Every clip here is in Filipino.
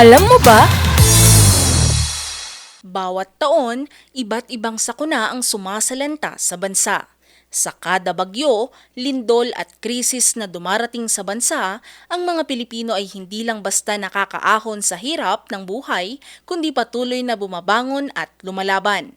Alam mo ba? Bawat taon, iba't ibang sakuna ang sumasalanta sa bansa. Sa kada bagyo, lindol at krisis na dumarating sa bansa, ang mga Pilipino ay hindi lang basta nakakaahon sa hirap ng buhay, kundi patuloy na bumabangon at lumalaban.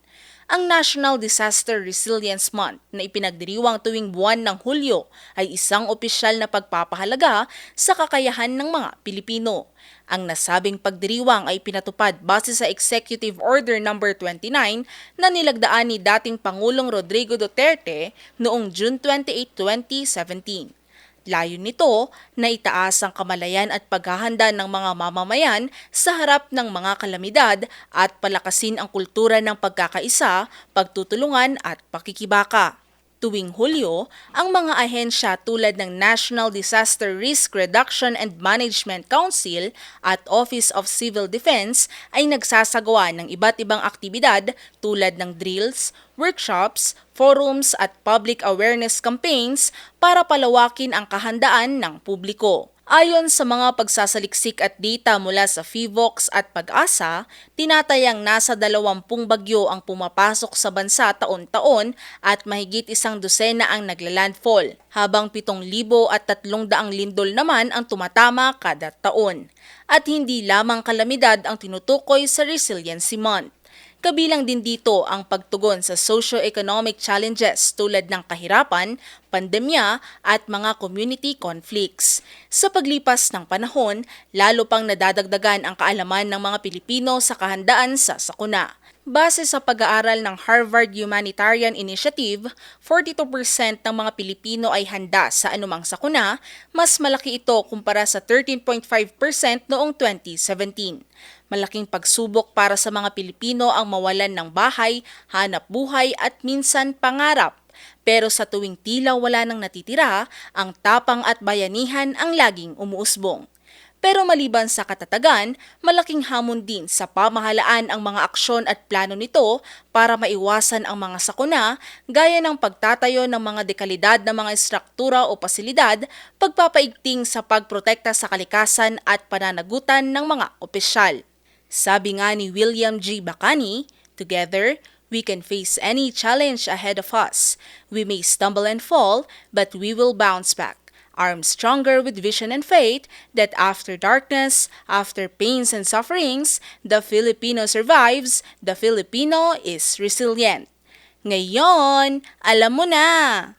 Ang National Disaster Resilience Month na ipinagdiriwang tuwing buwan ng Hulyo ay isang opisyal na pagpapahalaga sa kakayahan ng mga Pilipino. Ang nasabing pagdiriwang ay pinatupad base sa Executive Order No. 29 na nilagdaan ni dating Pangulong Rodrigo Duterte noong June 28, 2017. Layo nito na itaas ang kamalayan at paghahanda ng mga mamamayan sa harap ng mga kalamidad at palakasin ang kultura ng pagkakaisa, pagtutulungan at pakikibaka. Tuwing Hulyo, ang mga ahensya tulad ng National Disaster Risk Reduction and Management Council at Office of Civil Defense ay nagsasagawa ng iba't ibang aktibidad tulad ng drills, workshops, forums at public awareness campaigns para palawakin ang kahandaan ng publiko. Ayon sa mga pagsasaliksik at data mula sa FIVOX at Pag-asa, tinatayang nasa 20 bagyo ang pumapasok sa bansa taon-taon at mahigit isang dosena ang naglalandfall, habang 7,000 at 300 lindol naman ang tumatama kada taon. At hindi lamang kalamidad ang tinutukoy sa Resiliency Month. Kabilang din dito ang pagtugon sa socio-economic challenges tulad ng kahirapan, pandemya at mga community conflicts. Sa paglipas ng panahon, lalo pang nadadagdagan ang kaalaman ng mga Pilipino sa kahandaan sa sakuna. Base sa pag-aaral ng Harvard Humanitarian Initiative, 42% ng mga Pilipino ay handa sa anumang sakuna, mas malaki ito kumpara sa 13.5% noong 2017. Malaking pagsubok para sa mga Pilipino ang mawalan ng bahay, hanap buhay at minsan pangarap. Pero sa tuwing tila wala nang natitira, ang tapang at bayanihan ang laging umuusbong. Pero maliban sa katatagan, malaking hamon din sa pamahalaan ang mga aksyon at plano nito para maiwasan ang mga sakuna gaya ng pagtatayo ng mga dekalidad na mga estruktura o pasilidad, pagpapaigting sa pagprotekta sa kalikasan at pananagutan ng mga opisyal. Sabi nga ni William G. Bacani, Together, we can face any challenge ahead of us. We may stumble and fall, but we will bounce back armed stronger with vision and faith that after darkness, after pains and sufferings, the Filipino survives, the Filipino is resilient. Ngayon, alam mo na!